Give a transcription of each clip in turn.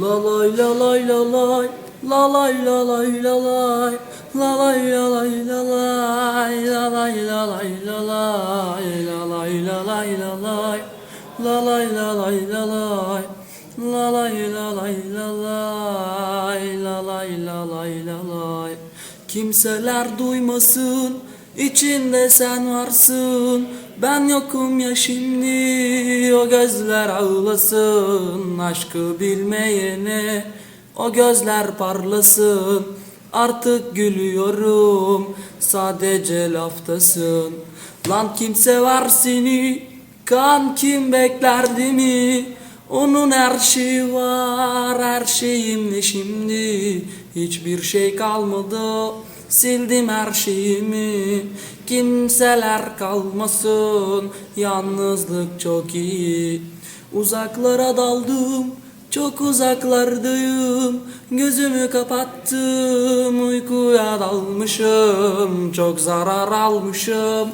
La lay la lay la lay La lay la lay la lay La lay la lay la lay La lay la lay la lay La lay la lay la lay La lay la lay la lay La lay la lay la lay La lay la lay la lay Kimseler duymasın içinde sen varsın Ben yokum ya şimdi O gözler ağlasın Aşkı bilmeyene O gözler parlasın. Artık gülüyorum Sadece laftasın. Lan kimse var seni Kan kim beklerdi mi? Onun her şeyi var, her şeyimle şimdi Hiçbir şey kalmadı, sildim her şeyimi. Kimseler kalmasın, yalnızlık çok iyi. Uzaklara daldım, çok uzaklardayım. Gözümü kapattım, uykuya dalmışım. Çok zarar almışım,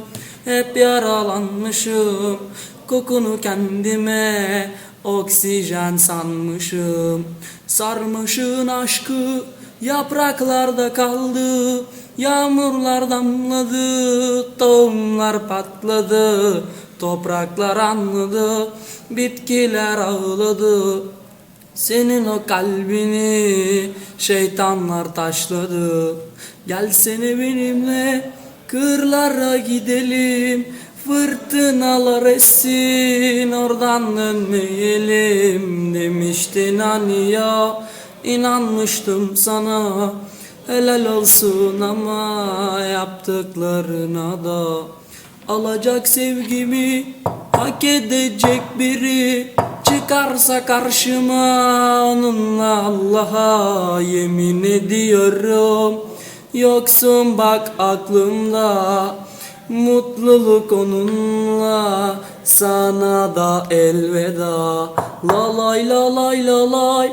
hep yaralanmışım. Kokunu kendime oksijen sanmışım. Sarmışın aşkı yapraklarda kaldı Yağmurlar damladı, tohumlar patladı Topraklar anladı, bitkiler ağladı. Senin o kalbini şeytanlar taşladı. Gelsene benimle kırlara gidelim Fırtınalar essin oradan dönmeyelim Demiştin hani ya inanmıştım sana. Helal olsun ama yaptıklarına da. Alacak sevgimi hak edecek biri Çıkarsa karşıma onunla Allah'a yemin ediyorum. Yoksun bak aklımda Mutluluk onunla sana da elveda. La lay la lay la lay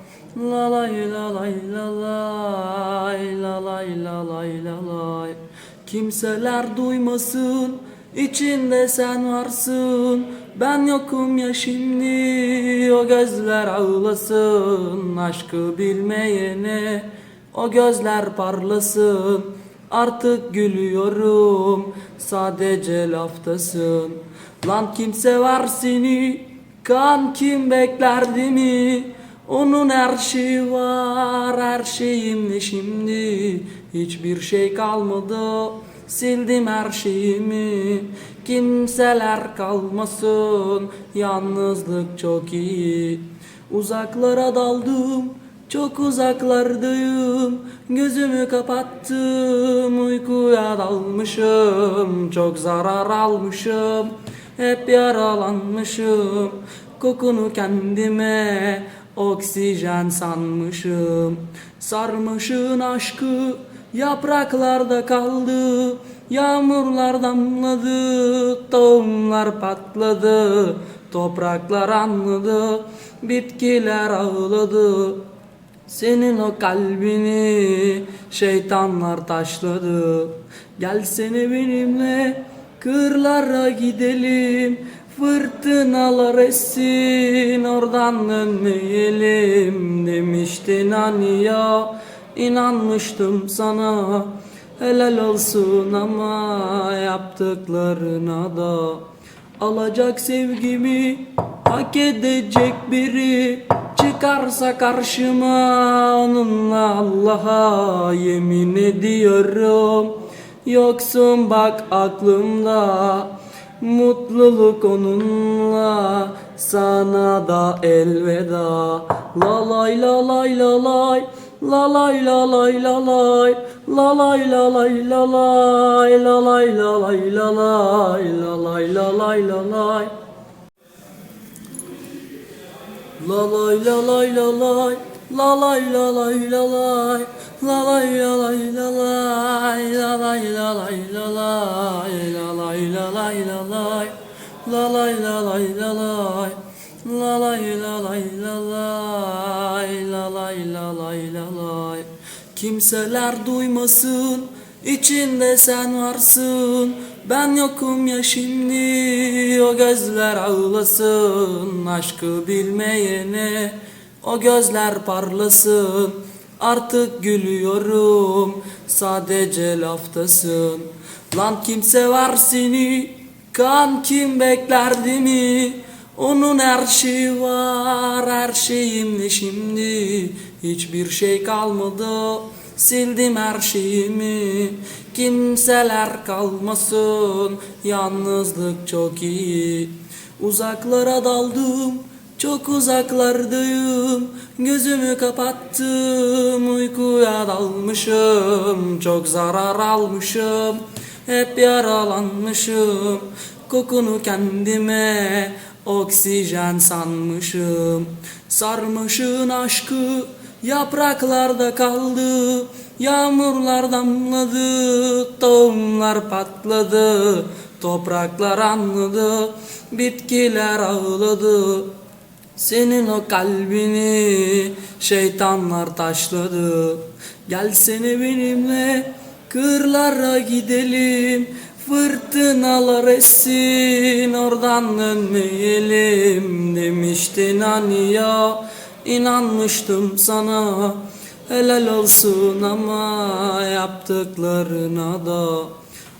La lay la lay la lay La lay la lay la lay Kimseler duymasın içinde sen varsın. Ben yokum ya şimdi O gözler ağlasın. Aşkı bilmeyene O gözler parlasın. Artık gülüyorum Sadece laftasın. Lan kimse var seni Kan kim beklerdi mi onun her şeyi var, her şeyimle şimdi. Hiçbir şey kalmadı, sildim her şeyimi. Kimseler kalmasın, yalnızlık çok iyi. Uzaklara daldım, çok uzaklardayım. Gözümü kapattım, uykuya dalmışım. Çok zarar almışım, hep yaralanmışım. Kokunu kendime oksijen sanmışım. Sarmışın aşkı yapraklarda kaldı Yağmurlar damladı, tohumlar patladı Topraklar anladı, bitkiler ağladı. Senin o kalbini şeytanlar taşladı. Gelsene benimle kırlara gidelim Fırtınalar essin oradan dönmeyelim Demiştin hani ya. İnanmıştım sana Helal olsun ama yaptıklarına da. Alacak sevgimi hak edecek biri Çıkarsa karşıma onunla Allah'a yemin ediyorum. Yoksun bak aklımda Mutluluk onunla sana da elveda La lay la lay la lay La lay la lay la lay La lay la lay la lay La lay la lay la lay La lay la lay la lay La lay la lay la lay La lay la lay la lay La lay la lay la lay La La lay la lay la lay La lay la lay la lay La lay la lay la lay Kimseler duymasın içinde sen varsın. Ben yokum ya şimdi O gözler ağlasın. Aşkı bilmeyene O gözler parlasın. Artık gülüyorum Sadece laftasın. Lan kimse var seni Kan kim beklerdi mi? Onun her şeyi var, her şeyim ne şimdi? Hiçbir şey kalmadı, sildim her şeyimi. Kimseler kalmasın, yalnızlık çok iyi. Uzaklara daldım, çok uzaklardayım. Gözümü kapattım, uykuya dalmışım. Çok zarar almışım, hep yaralanmışım. Kokunu kendime oksijen sanmışım. Sarmışın aşkı yapraklarda kaldı. Yağmurlar damladı, tohumlar patladı. Topraklar anladı, bitkiler ağladı. Senin o kalbini şeytanlar taşladı. Gelsene benimle kırlara gidelim Fırtınalar essin oradan dönmeyelim Demiştin hani ya. İnanmıştım sana Helal olsun ama yaptıklarına da.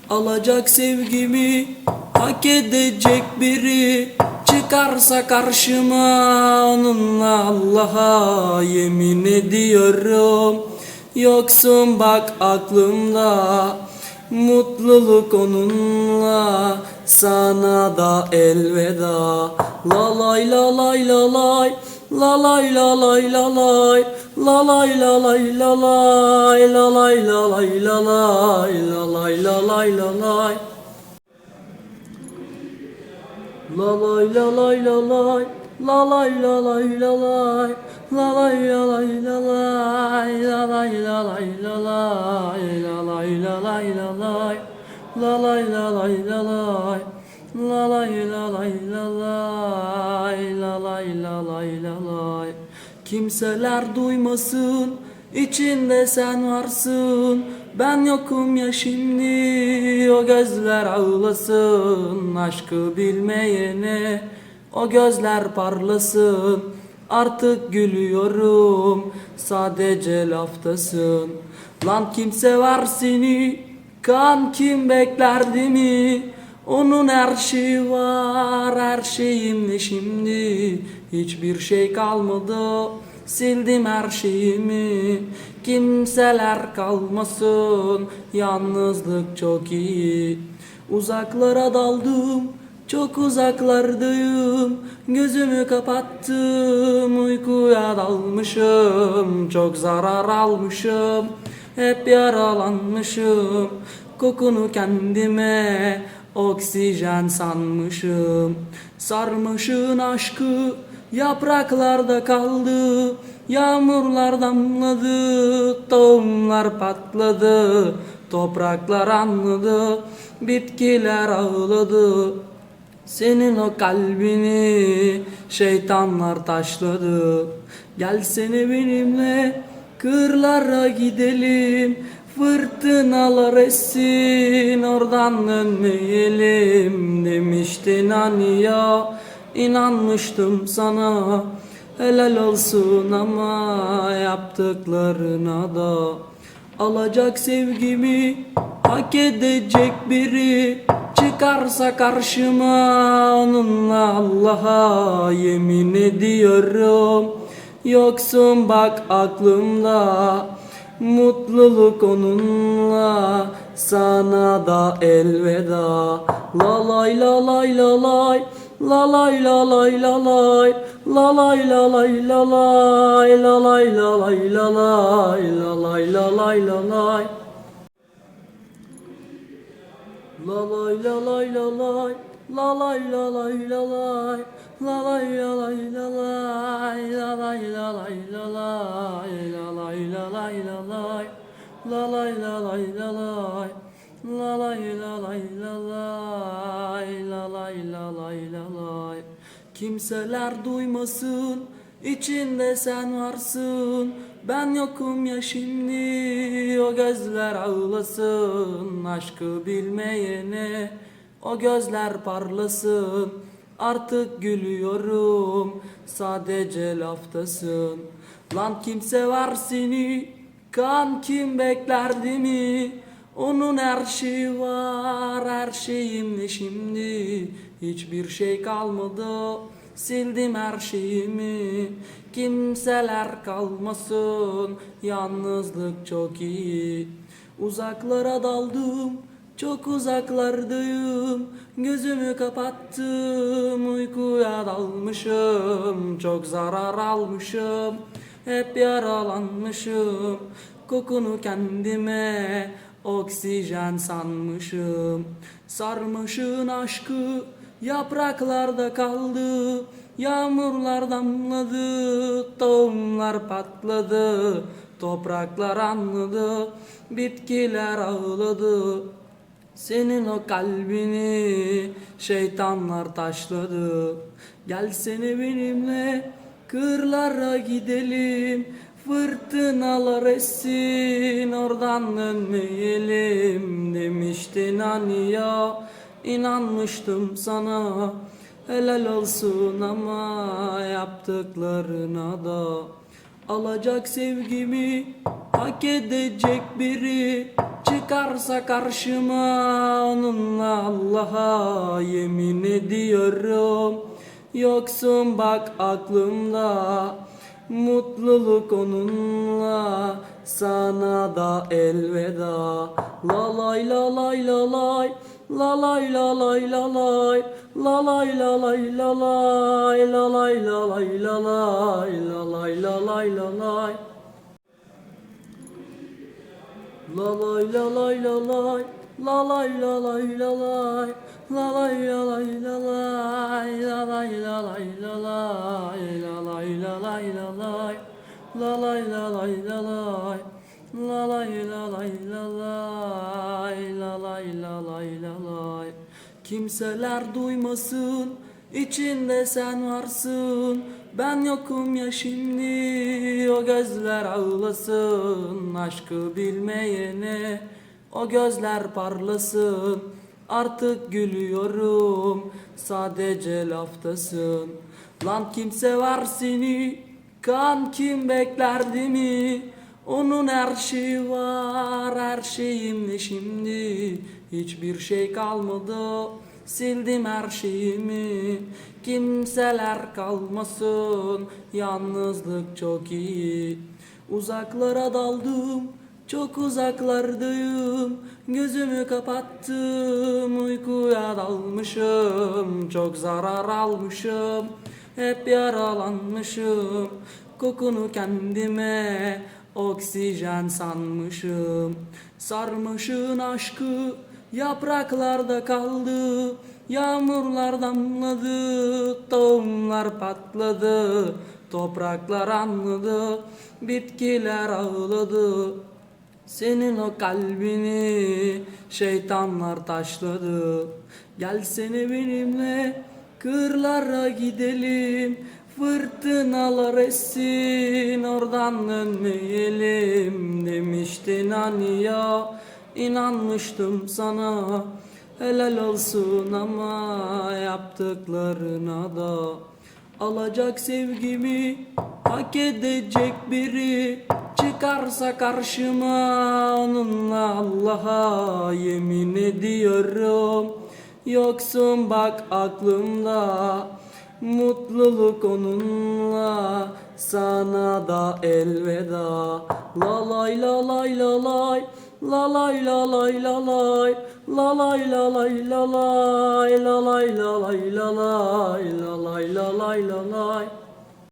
Alacak sevgimi hak edecek biri Çıkarsa karşıma onunla Allah'a yemin ediyorum Yoksun bak aklımda Mutluluk onunla sana da elveda La lay la lay la lay La lay la lay la lay La lay la lay la lay La lay la lay la lay La lay la lay la lay La lay la lay la lay La lay la lay la lay La lay la lay la lay La lay la lay la lay La lay la lay la lay La lay la lay la lay La lay la lay la lay La lay la lay la lay Kimseler duymasın içinde sen varsın Ben yokum ya şimdi O gözler ağlasın Aşkı bilmeyene O gözler parlasın Artık gülüyorum. Sadece laftasın. Lan kimse var seni Kan kim beklerdi mi? Onun her şeyi var, her şeyim ne şimdi? Hiçbir şey kalmadı, sildim her şeyimi. Kimseler kalmasın, yalnızlık çok iyi. Uzaklara daldım, çok uzaklardayım Gözümü kapattım, uykuya dalmışım Çok zarar almışım, hep yaralanmışım Kokunu kendime oksijen sanmışım. Sarmışın aşkı yapraklarda kaldı Yağmurlar damladı, tohumlar patladı Topraklar anladı, bitkiler ağladı senin o kalbini şeytanlar taşladı. Gelsene benimle kırlara gidelim. Fırtınalar essin oradan dönmeyelim Demiştin hani ya. İnanmıştım sana Helal olsun ama yaptıklarına da. Alacak sevgimi hak edecek biri Çıkarsa karşıma onunla Allah'a yemin ediyorum Yoksun bak aklımda Mutluluk onunla sana da elveda La lay la lay la lay La lay la lay la lay La lay la lay la lay La lay la lay la lay La lay la lay la lay la lay la lay la lay La lay la lay la lay La lay la lay la lay La lay la lay la lay Kimseler duymasın içinde sen varsın Ben yokum ya şimdi O gözler ağlasın Aşkı bilmeyene. O gözler parlasın Artık gülüyorum Sadece laftasın. Lan kimse var seni Kan kim beklerdi mi? Onun her şeyi var Her şeyim ne şimdi. Hiçbir şey kalmadı Sildim her şeyimi. Kimseler kalmasın. Yalnızlık çok iyi. Uzaklara daldım. Çok uzaklardayım. Gözümü kapattım. Uykuya dalmışım. Çok zarar almışım. Hep yaralanmışım. Kokunu kendime Oksijen sanmışım. Sarmışın aşkı Yapraklarda kaldı Yağmurlar damladı Tohumlar patladı Topraklar anladı Bitkiler ağladı. Senin o kalbini şeytanlar taşladı. Gelsene benimle kırlara gidelim Fırtınalar essin oradan dönmeyelim Demiştin hani ya inanmıştım sana. Helal olsun ama yaptıklarına da. Alacak sevgimi hak edecek biri Çıkarsa karşıma onunla Allah'a yemin ediyorum. Yoksun bak aklımda Mutluluk onunla sana da elveda. La lay la lay la lay La lay la lay la lay La lay la lay la lay La lay la lay la lay La lay la lay la lay La lay la lay la lay La lay la Kimseler duymasın içinde sen varsın. Ben yokum ya şimdi O gözler ağlasın. Aşkı bilmeyene O gözler parlasın. Artık gülüyorum Sadece laftasın. Lan kimse var seni Kan kim beklerdi mi? Onun her şeyi var, her şeyim ne şimdi Hiçbir şey kalmadı, sildim her şeyimi. Kimseler kalmasın, yalnızlık çok iyi. Uzaklara daldım, çok uzaklardayım. Gözümü kapattım, uykuya dalmışım. Çok zarar almışım, hep yaralanmışım. Kokunu kendime oksijen sanmışım. Sarmışın aşkı yapraklarda kaldı Yağmurlar damladı, tohumlar patladı Topraklar anladı, bitkiler ağladı. Senin o kalbini şeytanlar taşladı. Gelsene benimle kırlara gidelim Fırtınalar essin oradan dönmeyelim Demiştin hani ya inanmıştım sana. Helal olsun ama yaptıklarına da. Alacak sevgimi hak edecek biri Çıkarsa karşıma onunla Allah'a yemin ediyorum. Yoksun bak aklımda Mutluluk onunla sana da elveda. La lay la lay la lay La lay la lay la lay. La lay la lay la lay